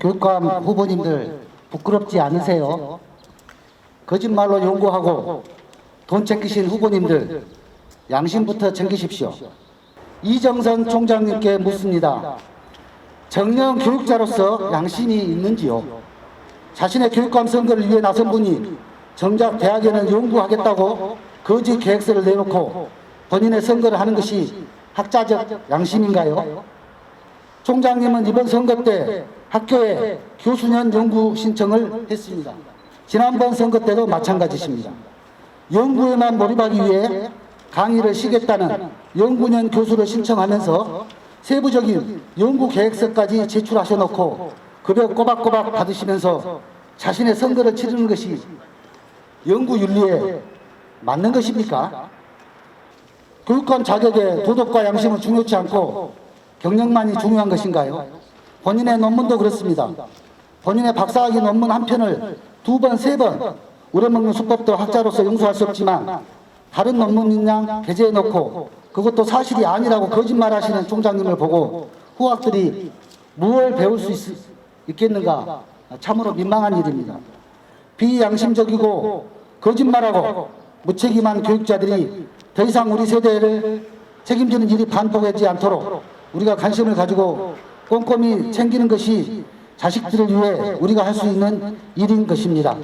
교육감 후보님들 부끄럽지 않으세요? 거짓말로 연구하고 돈 챙기신 후보님들 양심부터 챙기십시오. 이정선 총장님께 묻습니다. 정령 교육자로서 양심이 있는지요? 자신의 교육감 선거를 위해 나선 분이 정작 대학에는 연구하겠다고 거짓 계획서를 내놓고 본인의 선거를 하는 것이 학자적 양심인가요? 총장님은 이번 선거 때 학교에 교수년 연구 신청을 했습니다. 지난번 선거 때도 마찬가지십니다. 연구에만 몰입하기 위해 강의를 쉬겠다는 연구년 교수를 신청하면서 세부적인 연구 계획서까지 제출하셔놓고 급여 꼬박꼬박 받으시면서 자신의 선거를 치르는 것이 연구 윤리에 맞는 것입니까? 교육감 자격에 도덕과 양심은 중요치 않고 경력만이 중요한 것인가요? 본인의 논문도 그렇습니다. 본인의 박사학위 논문 한 편을 두 번, 세 번 우려먹는 수법도 학자로서 용서할 수 없지만 다른 논문인 양 게재해 놓고 그것도 사실이 아니라고 거짓말하시는 총장님을 보고 후학들이 무엇을 배울 수 있, 있겠는가 참으로 민망한 일입니다. 비양심적이고 거짓말하고 무책임한 교육자들이 더 이상 우리 세대를 책임지는 일이 반복하지 않도록 우리가 관심을 가지고 꼼꼼히 챙기는 것이 자식들을 위해 우리가 할 수 있는 일인 것입니다.